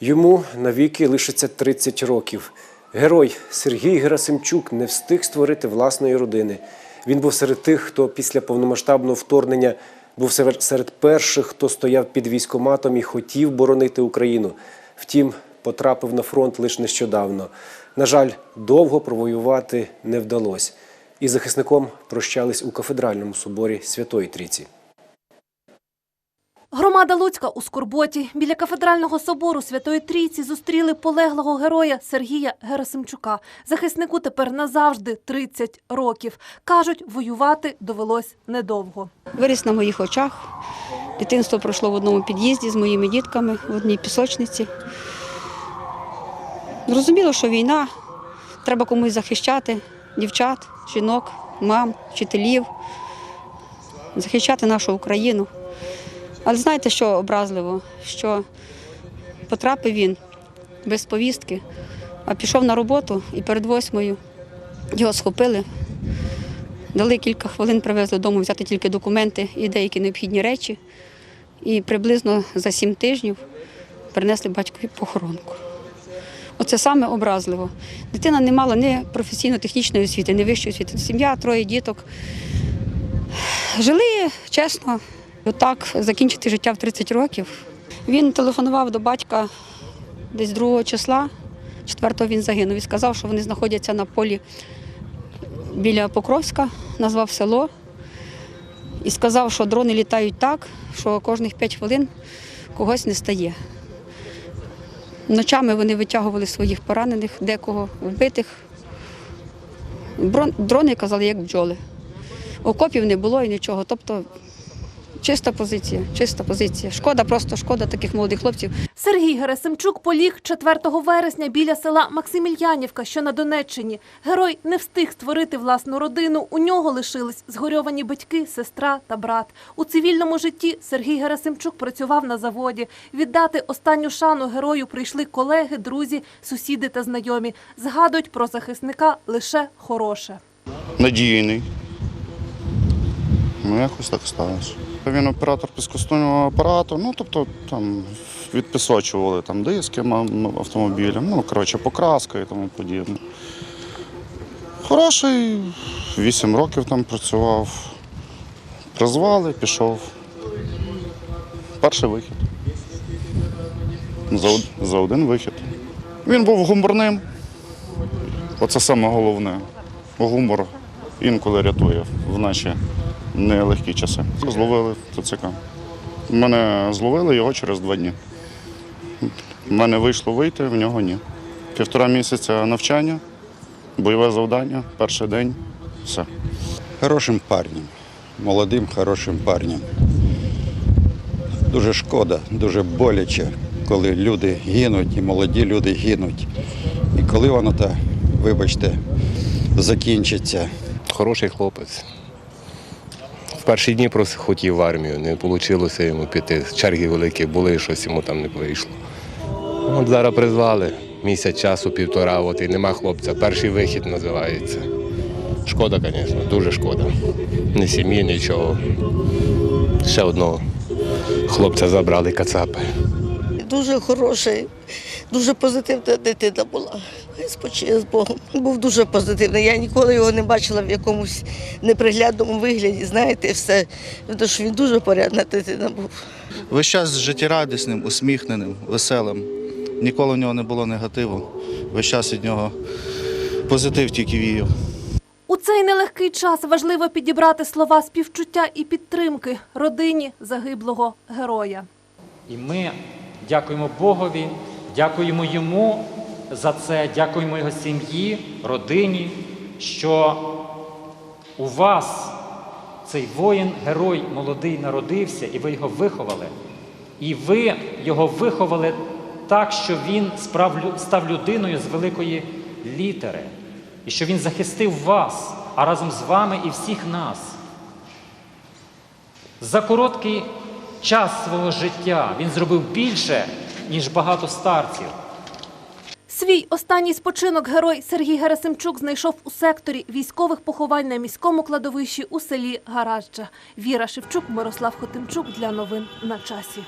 Йому навіки лишиться 30 років. Герой Сергій Герасимчук не встиг створити власної родини. Він був серед тих, хто після повномасштабного вторгнення був серед перших, хто стояв під військоматом і хотів боронити Україну. Втім, потрапив на фронт лише нещодавно. На жаль, довго провоювати не вдалося. І захисником прощались у кафедральному соборі Святої Трійці. Громада Луцька у Скорботі біля кафедрального собору Святої Трійці зустріли полеглого героя Сергія Герасимчука. Захиснику тепер назавжди 30 років. Кажуть, воювати довелось недовго. Виріс на моїх очах. Дитинство пройшло в одному під'їзді з моїми дітками в одній пісочниці. Зрозуміло, що війна, треба комусь захищати дівчат, жінок, мам, вчителів, захищати нашу Україну. Але знаєте, що образливо? Що потрапив він без повістки, а пішов на роботу і перед восьмою його схопили, Дали кілька хвилин, привезли додому взяти тільки документи і деякі необхідні речі. І приблизно за сім тижнів принесли батькові похоронку. Оце саме образливо. Дитина не мала ні професійно-технічної освіти, ні вищої освіти. Сім'я, троє діток. Жили чесно. Отак закінчити життя в 30 років. Він телефонував до батька десь 2 числа, 4-го він загинув і сказав, що вони знаходяться на полі біля Покровська, назвав село і сказав, що дрони літають так, що кожних 5 хвилин когось не стає. Ночами вони витягували своїх поранених, декого вбитих. Дрони казали, як бджоли. Окопів не було і нічого. Тобто чиста позиція, чиста позиція. Шкода, просто шкода таких молодих хлопців. Сергій Герасимчук поліг 4 вересня біля села Максимільянівка, що на Донеччині. Герой не встиг створити власну родину. У нього лишились згорьовані батьки, сестра та брат. У цивільному житті Сергій Герасимчук працював на заводі. Віддати останню шану герою прийшли колеги, друзі, сусіди та знайомі. Згадують про захисника лише хороше. надійний. Ну, якось так сталося. Він оператор піскостойного апарату, ну тобто там відпісочували там диски автомобілям, ну, коротше, покраска і тому подібне. Хороший, 8 років там працював. Призвали, пішов. Перший вихід. За, за один вихід. Він був гуморним. Оце саме головне. Гумор інколи рятує в наші нелегкі часи. Зловили ТЦК. Мене зловили його через два дні. У мене вийшло вийти, в нього ні. Півтора місяця навчання, бойове завдання, перший день, все. хорошим парнем, молодим хорошим парнем. Дуже шкода, дуже боляче, коли люди гинуть і молоді люди гинуть. І коли воно вибачте, закінчиться. Хороший хлопець. Перші дні просто хотів в армію, не вийшло йому піти. Черги великі були, щось йому там не вийшло. От зараз призвали місяць часу, півтора, от і нема хлопця. Перший вихід називається. Шкода, звісно, дуже шкода. Ні сім'ї, нічого. Ще одного хлопця забрали кацапи. Дуже хороший, дуже позитивна дитина була. Хай спочиє з Богом. Був дуже позитивний. Я ніколи його не бачила в якомусь неприглядному вигляді. Знаєте, все. Тому що він дуже порядна дитина був. Весь час життєрадісним, усміхненим, веселим. Ніколи в нього не було негативу. Весь час від нього позитив тільки віяв. У цей нелегкий час важливо підібрати слова співчуття і підтримки родині загиблого героя. І ми дякуємо Богові, дякуємо йому за це, дякуємо його сім'ї, родині, що у вас цей воїн, герой молодий народився, і ви його виховали. І ви його виховали так, що він став людиною з великої літери, і що він захистив вас, а разом з вами і всіх нас. За короткий час свого життя він зробив більше, ніж багато старців. Свій останній спочинок герой Сергій Герасимчук знайшов у секторі військових поховань на міському кладовищі у селі Гаражджа. Віра Шевчук, Мирослав Хотимчук для новин на часі.